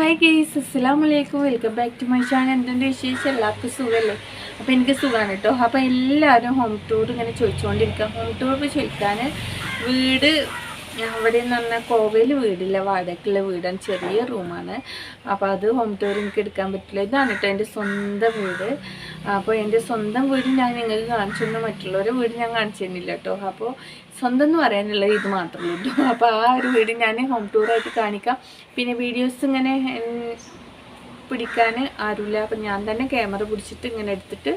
Hi guys അസ്സാം വലൈക്കും welcome back to my channel എന്തുണ്ട് വിശേഷം? എല്ലാവർക്കും സുഖമല്ലേ അപ്പോൾ എനിക്ക് സുഖമാണ് കേട്ടോ അപ്പോൾ എല്ലാവരും ഹോം ടൂർ ഇങ്ങനെ ചോദിച്ചുകൊണ്ടിരിക്കുക ഹോം ടൂർ ചോദിക്കാൻ വീട് അവിടെ എന്ന് പറഞ്ഞാൽ കോവയിൽ വീടില്ല വാടകയ്ക്കുള്ള വീടാണ് ചെറിയ റൂമാണ്. അപ്പോൾ അത് ഹോം ടൂർ എനിക്ക് എടുക്കാൻ പറ്റില്ല. ഇതാണ് കേട്ടോ എന്റെ സ്വന്തം വീട്. അപ്പോൾ എന്റെ സ്വന്തം വീട് ഞാൻ നിങ്ങൾക്ക് കാണിച്ചു തന്നെ. മറ്റുള്ളവരുടെ വീട് ഞാൻ കാണിച്ചു തന്നില്ല കേട്ടോ അപ്പോൾ സ്വന്തം എന്ന് പറയാനുള്ളത് ഇത് മാത്രമേ ഉള്ളൂ അപ്പോൾ ആ ഒരു വീട് ഞാൻ ഹോം ടൂറായിട്ട് കാണിക്കാം. പിന്നെ വീഡിയോസ് ഇങ്ങനെ പിടിക്കാൻ ആരുമില്ല. അപ്പം ഞാൻ തന്നെ ക്യാമറ പിടിച്ചിട്ട് ഇങ്ങനെ എടുത്തിട്ട്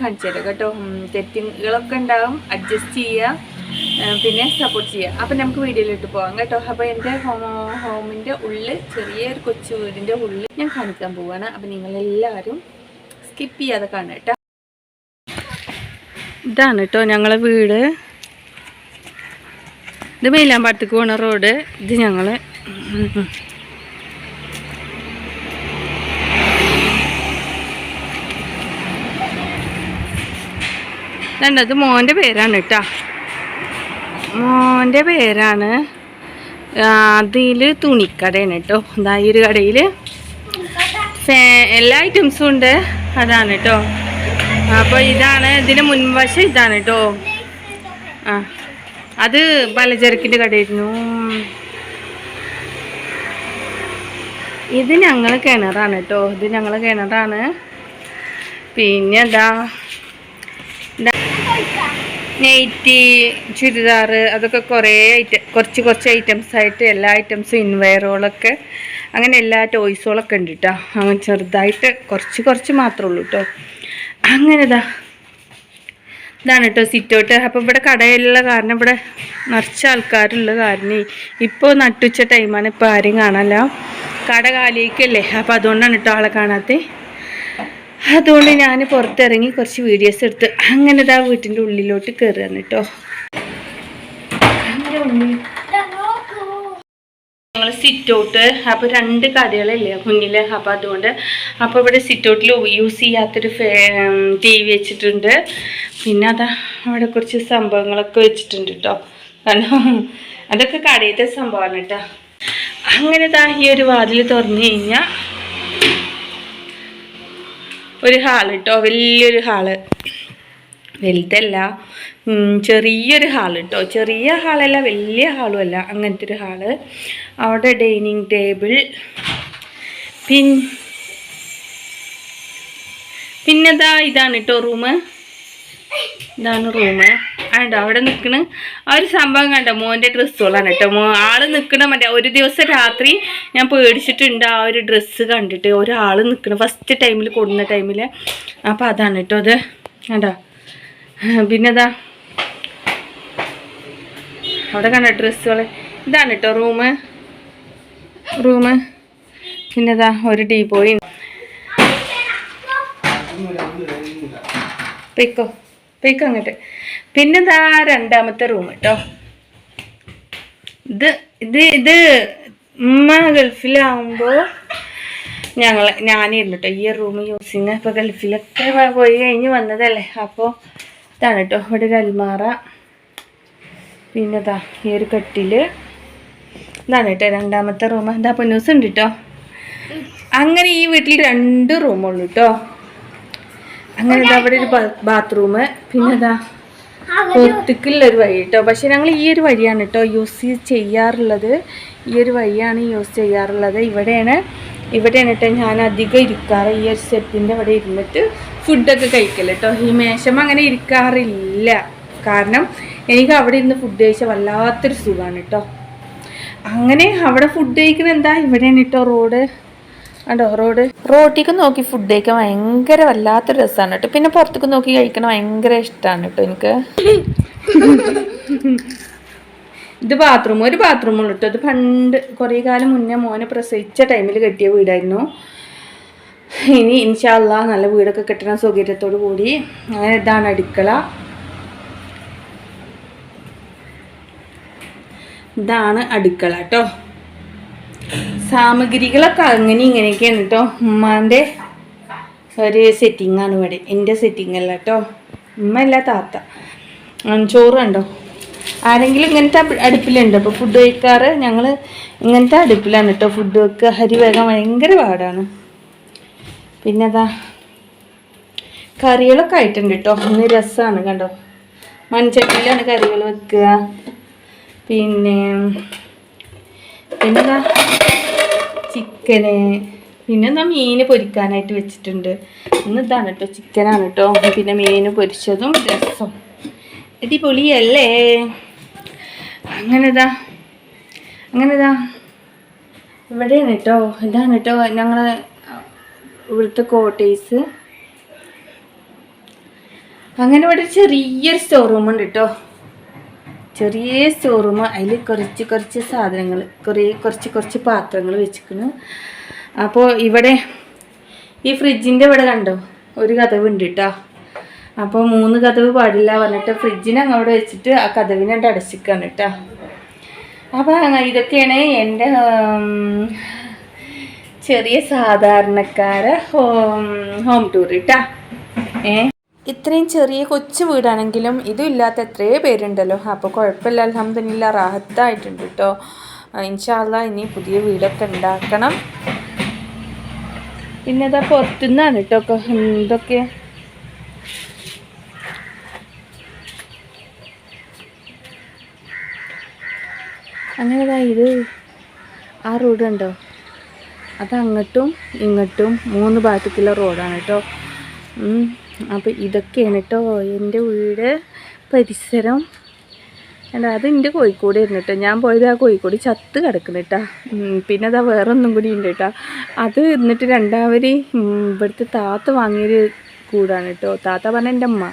കാണിച്ചു തരാം കേട്ടോ. തെറ്റുകളൊക്കെ ഉണ്ടാവും. അഡ്ജസ്റ്റ് ചെയ്യുക പിന്നെ സപ്പോർട്ട് ചെയ്യുക. അപ്പം നമുക്ക് വീഡിയോയിലിട്ട് പോകാം കേട്ടോ. അപ്പോൾ എന്റെ ഹോം ഹോമിന്റെ ഉള്ളിൽ ചെറിയൊരു കൊച്ചു വീടിന്റെ ഉള്ളിൽ ഞാൻ കാണിക്കാൻ പോവുകയാണ് അപ്പം നിങ്ങളെല്ലാവരും സ്കിപ്പ് ചെയ്യാതെ കാണുക കേട്ടോ. ഇതാണ് കേട്ടോ ഞങ്ങളെ വീട്. ഇത് മൈലാമ്പാടത്തേക്ക് പോണ റോഡ് ഇത് ഞങ്ങൾ രണ്ടത് മോന്റെ പേരാണ് കേട്ടോ. മോന്റെ പേരാണ് അതിൽ തുണിക്കടയാണ് കേട്ടോ. എന്താ ഈ ഒരു കടയിൽ എല്ലാ ഐറ്റംസും ഉണ്ട്. അതാണ് കേട്ടോ. അപ്പോൾ ഇതാണ് ഇതിന് മുൻവശം ഇതാണ് കേട്ടോ. ആ അത് പലചരക്കിന്റെ കടയായിരുന്നു. ഇത് ഞങ്ങൾ കിണറാണ് കേട്ടോ. ഇത് ഞങ്ങൾ കിണറാണ്. പിന്നെ എന്താ നെയ്റ്റി ചുരിദാർ അതൊക്കെ കുറേ ഐറ്റം കുറച്ച് കുറച്ച് ഐറ്റംസ് ആയിട്ട് എല്ലാ ഐറ്റംസും ഇൻവെയറുകളൊക്കെ അങ്ങനെ എല്ലാ ടോയ്സുകളൊക്കെ ഉണ്ട് കേട്ടോ അങ്ങനെ ചെറുതായിട്ട് കുറച്ച് കുറച്ച് മാത്രമേ ഉള്ളൂ കേട്ടോ അങ്ങനെ ഇതാ ഇതാണ് കേട്ടോ സിറ്റൗട്ട് അപ്പോൾ ഇവിടെ കടയിലുള്ള കാരണം ഇവിടെ നിറച്ച ആൾക്കാരുള്ള കാരണം ഇപ്പോൾ നട്ടുച്ച ടൈമാണ് ഇപ്പോൾ ആരും കാണാനില്ല. കട കാലിയേക്കല്ലേ? അപ്പോൾ അതുകൊണ്ടാണ് കേട്ടോ ആളെ കാണാത്തത് അതുകൊണ്ട് ഞാൻ പുറത്തിറങ്ങി കുറച്ച് വീഡിയോസ് എടുത്ത് അങ്ങനെ ഇതാ വീട്ടിന്റെ ഉള്ളിലോട്ട് കയറുകയാണ് കേട്ടോ ഞങ്ങൾ സിറ്റ് ഔട്ട് അപ്പോൾ രണ്ട് കടകളല്ലേ മുന്നിൽ അപ്പോൾ അതുകൊണ്ട് അപ്പോൾ ഇവിടെ സിറ്റ് ഔട്ടിൽ യൂസ് ചെയ്യാത്തൊരു ഫേ ടി വി വെച്ചിട്ടുണ്ട്. പിന്നെ അതാ അവിടെ കുറച്ച് സംഭവങ്ങളൊക്കെ വെച്ചിട്ടുണ്ട് കേട്ടോ കാരണം അതൊക്കെ കടയിലത്തെ സംഭവമാണ് കേട്ടോ അങ്ങനെ ദാ ഈ ഒരു വാതിൽ തുറന്നു കഴിഞ്ഞാൽ ഒരു ഹാൾ കേട്ടോ വലിയൊരു ഹാൾ. വലുതല്ല ചെറിയൊരു ഹാൾ കേട്ടോ ചെറിയ ഹാളല്ല വലിയ ഹാളും അല്ല അങ്ങനത്തെ ഒരു ഹാൾ. അവിടെ ഡൈനിങ് ടേബിൾ. പിൻ പിന്നെതാ ഇതാണ് കേട്ടോ റൂം ഇതാണ് റൂം ആണ്ടോ അവിടെ നിൽക്കണ് ആ ഒരു സംഭവം കണ്ടോ മോന്റെ ഡ്രസ്സുകളാണ് കേട്ടോ. മോ ആൾ നിൽക്കണ മറ്റേ ഒരു ദിവസം രാത്രി ഞാൻ പേടിച്ചിട്ടുണ്ട് ആ ഒരു ഡ്രസ്സ് കണ്ടിട്ട്. ഒരാൾ നിൽക്കണം ഫസ്റ്റ് ടൈമിൽ കൊടുന്ന ടൈമിൽ അപ്പോൾ അതാണ് കേട്ടോ അത്. കണ്ടോ? പിന്നെ പിന്നെതാ അവിടെ കണ്ട ഡ്രസ്സുകൾ ഇതാണ് കേട്ടോ റൂമ് റൂമ് പിന്നെതാ ഒരു ടീ പോയി പൊയ്ക്കോ പൊയ്ക്കോ അങ്ങോട്ട്. പിന്നെന്താ രണ്ടാമത്തെ റൂം കേട്ടോ ഇത് ഇത് ഇത് ഉമ്മ ഗൾഫിലാവുമ്പോൾ ഞങ്ങൾ ഞാനിരുന്നു കേട്ടോ ഈ റൂം ചെയ്യുന്ന ഇപ്പോൾ ഗൾഫിലൊക്കെ പോയി കഴിഞ്ഞ് വന്നതല്ലേ. അപ്പോൾ ഇതാണ് കേട്ടോ ഇവിടെ ഒരു അൽമാറ പിന്നെ ഇതാ ഈ ഒരു കട്ടിൽ ഇതാണ് കേട്ടോ രണ്ടാമത്തെ റൂം എന്താ പൊന്നൂസ് ഉണ്ട് കേട്ടോ അങ്ങനെ ഈ വീട്ടിൽ രണ്ട് റൂമുള്ളൂ കേട്ടോ അങ്ങനെ ഇതാ അവിടെ ഒരു ബാത്റൂം പിന്നെ ഇതാ പുറത്തേക്കുള്ള ഒരു വഴി കേട്ടോ പക്ഷെ ഞങ്ങൾ ഈ ഒരു വഴിയാണ് കേട്ടോ യൂസ് ചെയ്യാറുള്ളത്. ഈ ഒരു വഴിയാണ് യൂസ് ചെയ്യാറുള്ളത്. ഇവിടെയാണ് ഇവിടെയാണ് കേട്ടോ ഞാൻ അധികം ഇരിക്കാറ്. ഈ ഒരു സ്റ്റെപ്പിന്റെ അവിടെ ഇരുന്നിട്ട് ഫുഡൊക്കെ കഴിക്കൽ കേട്ടോ ഈ മേശം അങ്ങനെ ഇരിക്കാറില്ല. കാരണം എനിക്ക് അവിടെ ഇരുന്ന് ഫുഡ് കഴിച്ചാൽ വല്ലാത്തൊരു സുഖമാണ് കേട്ടോ അങ്ങനെ അവിടെ ഫുഡ് കഴിക്കുന്നത് എന്താ? ഇവിടെയാണ് കേട്ടോ റോഡ്. കണ്ടോ റോഡ്? റോട്ടിക്ക് നോക്കി ഫുഡ് കഴിക്കാൻ ഭയങ്കര വല്ലാത്തൊരു രസമാണ് കേട്ടോ. പിന്നെ പുറത്തേക്ക് നോക്കി കഴിക്കണം ഭയങ്കര ഇഷ്ടമാണ് കേട്ടോ എനിക്ക്. ഇത് ബാത്റൂം ഒരു ബാത്റൂം ഉള്ളു കേട്ടോ. ഇത് പണ്ട് കുറേ കാലം മുന്നേ മോനെ പ്രസവിച്ച ടൈമിൽ കെട്ടിയ വീടായിരുന്നു. ഇനി ഇൻഷാല്ല നല്ല വീടൊക്കെ കെട്ടണ സൗകര്യത്തോടു കൂടി. അങ്ങനെ ഇതാണ് അടുക്കള. ഇതാണ് അടുക്കള കേട്ടോ. സാമഗ്രികളൊക്കെ അങ്ങനെ ഇങ്ങനെയൊക്കെയാണ് കേട്ടോ ഉമ്മാന്റെ ഒരു സെറ്റിംഗ് ആണ് ഇവിടെ. എന്റെ സെറ്റിംഗ് അല്ല കേട്ടോ ഉമ്മ അല്ല താത്ത. ചോറ് കണ്ടോ? ആരെങ്കിലും ഇങ്ങനത്തെ അടുപ്പിലുണ്ട്? അപ്പോൾ ഫുഡ് കഴിക്കാറ് ഞങ്ങൾ ഇങ്ങനത്തെ അടുപ്പിലാണ് കേട്ടോ ഫുഡ് വെക്കുക. ഹരി വേഗം ഭയങ്കര പാടാണ്. പിന്നെ അതാ കറികളൊക്കെ ആയിട്ടുണ്ട് കേട്ടോ ഒന്ന് രസമാണ് കണ്ടോ? മൺചട്ടിയിലാണ് കറികൾ വെക്കുക. പിന്നെ പിന്നെന്താ? ചിക്കന്. പിന്നെ എന്താ മീൻ പൊരിക്കാനായിട്ട് വെച്ചിട്ടുണ്ട്. ഇന്ന് ഇതാണ് കേട്ടോ ചിക്കനാണ് കേട്ടോ പിന്നെ മീൻ പൊരിച്ചതും രസം. അടിപൊളിയല്ലേ? അങ്ങനെതാ. അങ്ങനെതാ. ഇവിടെയാണ് കേട്ടോ ഇതാണ് കേട്ടോ ഞങ്ങൾ ഇവിടുത്തെ കോട്ടേഴ്സ് അങ്ങനെ ഇവിടെ ചെറിയൊരു സ്റ്റോർ ഉണ്ട് കേട്ടോ ചെറിയ സ്റ്റോർ റൂം അതിൽ കുറച്ച് കുറച്ച് സാധനങ്ങൾ കുറേ കുറച്ച് കുറച്ച് പാത്രങ്ങൾ വെച്ചിരിക്കുന്നു. അപ്പോൾ ഇവിടെ ഈ ഫ്രിഡ്ജിന്റെ ഇവിടെ കണ്ടോ? ഒരു കഥവ് ഉണ്ട് കേട്ടോ അപ്പോൾ മൂന്ന് കഥവ് പാടില്ല പറഞ്ഞിട്ട് ഫ്രിഡ്ജിനെ അങ്ങോട്ട് വെച്ചിട്ട് ആ കഥവിനെ അടച്ചിക്കാണ് കേട്ടോ അപ്പോൾ ഇതൊക്കെയാണ് എന്റെ ചെറിയ സാധാരണക്കാരെ ഹോം ഹോം ടൂർ കേട്ടോ ഏ? ഇത്രയും ചെറിയ കൊച്ചു വീടാണെങ്കിലും ഇതും ഇല്ലാത്ത എത്രയോ പേരുണ്ടല്ലോ. അപ്പോൾ കുഴപ്പമില്ല. അലഹമ്മദില്ല റാഹത്തായിട്ടുണ്ട് കേട്ടോ. ഇൻഷാല്ല ഇനി പുതിയ വീടൊക്കെ ഉണ്ടാക്കണം. പിന്നെ ഇതാ പുറത്തുനിന്നാണ് കേട്ടോ ഇതൊക്കെ. അങ്ങനെ ഇത് ആ റോഡ് കണ്ടോ? അത് അങ്ങോട്ടും ഇങ്ങോട്ടും മൂന്ന് ഭാഗത്തേക്കുള്ള റോഡാണ് കേട്ടോ. അപ്പോൾ ഇതൊക്കെയാണ് കേട്ടോ എന്റെ വീട് പരിസരം. അല്ല അത് എന്റെ കോഴിക്കോട് ആയിരുന്നു കേട്ടോ ഞാൻ പോയത് ആ കോഴിക്കോട് ചത്ത് കിടക്കുന്നു കേട്ടോ പിന്നെ അതാ വേറെ ഒന്നും കൂടി ഉണ്ട് കേട്ടോ അത് എന്നിട്ട് രണ്ടാമത് ഇവിടുത്തെ താത്ത വാങ്ങിയൊരു കൂടാണ് കേട്ടോ താത്ത പറഞ്ഞ എന്റെ അമ്മ.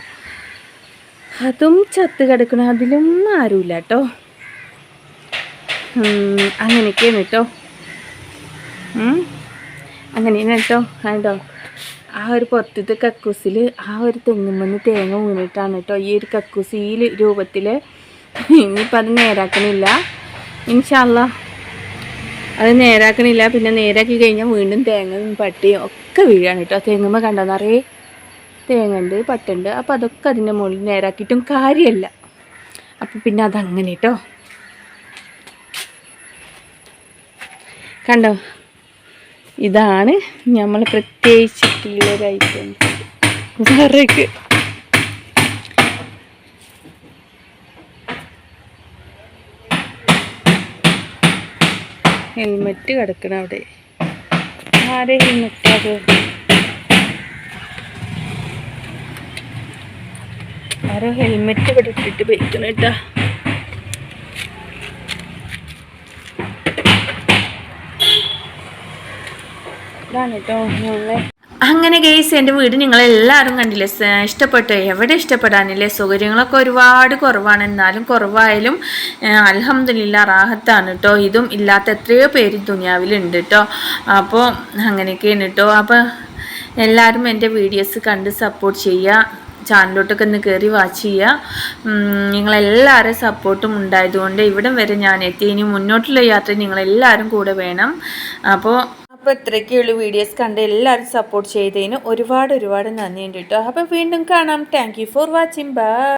അതും ചത്ത് കിടക്കണം. അതിലൊന്നും ആരുമില്ല കേട്ടോ അങ്ങനെയൊക്കെയാണ് കേട്ടോ. അങ്ങനെയാണ് കേട്ടോ കണ്ടോ ആ ഒരു പുറത്തത്തെ കക്കൂസിൽ ആ ഒരു തെങ്ങുമെന്ന് തേങ്ങ വീണിട്ടാണ് കേട്ടോ. ഈ ഒരു കക്കൂസ് ഈ രൂപത്തിൽ ഇനിയിപ്പോൾ അത് നേരാക്കണില്ല. ഇൻഷല്ല അത് നേരാക്കണില്ല. പിന്നെ നേരാക്കി കഴിഞ്ഞാൽ വീണ്ടും തേങ്ങയും പട്ടിയും ഒക്കെ വീഴാണ് കേട്ടോ. തെങ്ങുമ്മ കണ്ടോ? തേങ്ങ ഉണ്ട് പട്ടുണ്ട്. അപ്പോൾ അതൊക്കെ അതിന്റെ മുകളിൽ നേരാക്കിയിട്ടും കാര്യമല്ല അപ്പോൾ പിന്നെ അതങ്ങനെ കേട്ടോ. കണ്ടോ? ഇതാണ് നമ്മൾ പ്രത്യേകിച്ചിട്ടുള്ളൊരു ഐറ്റം വിറക് ഹെൽമെറ്റ് കിടക്കണം അവിടെ. ആരെ ഹെൽമെറ്റ് അത് ആരോ ഹെൽമെറ്റ് ഇവിടെ ഇട്ടിട്ട് പോയിക്കണം അങ്ങനെ ഗെയ്സ് എന്റെ വീട് നിങ്ങളെല്ലാവരും കണ്ടില്ലേ? ഇഷ്ടപ്പെട്ടു എവിടെ ഇഷ്ടപ്പെടാനില്ലേ? സൗകര്യങ്ങളൊക്കെ ഒരുപാട് കുറവാണ്. എന്നാലും കുറവായാലും അലഹമില്ല റാഹത്താണ് കേട്ടോ ഇതും ഇല്ലാത്ത എത്രയോ പേര് ദുനിയാവിലുണ്ട് കേട്ടോ അപ്പോൾ അങ്ങനെയൊക്കെയാണ് കേട്ടോ അപ്പോൾ എല്ലാവരും എന്റെ വീഡിയോസ് കണ്ട് സപ്പോർട്ട് ചെയ്യുക ചാനലിലോട്ടൊക്കെ ഒന്ന് കയറി വാച്ച് ചെയ്യുക നിങ്ങളെല്ലാവരും സപ്പോർട്ടും ഉണ്ടായതുകൊണ്ട് ഇവിടം വരെ ഞാൻ എത്തി. ഇനി മുന്നോട്ടുള്ള യാത്ര നിങ്ങളെല്ലാവരും കൂടെ വേണം. അപ്പോൾ അപ്പോൾ ഇത്രയൊക്കെയുള്ള വീഡിയോസ് കണ്ട് എല്ലാവരും സപ്പോർട്ട് ചെയ്തതിന് ഒരുപാട് ഒരുപാട് നന്ദിയുണ്ട് കേട്ടോ. അപ്പോൾ വീണ്ടും കാണാം. Thank for watching bye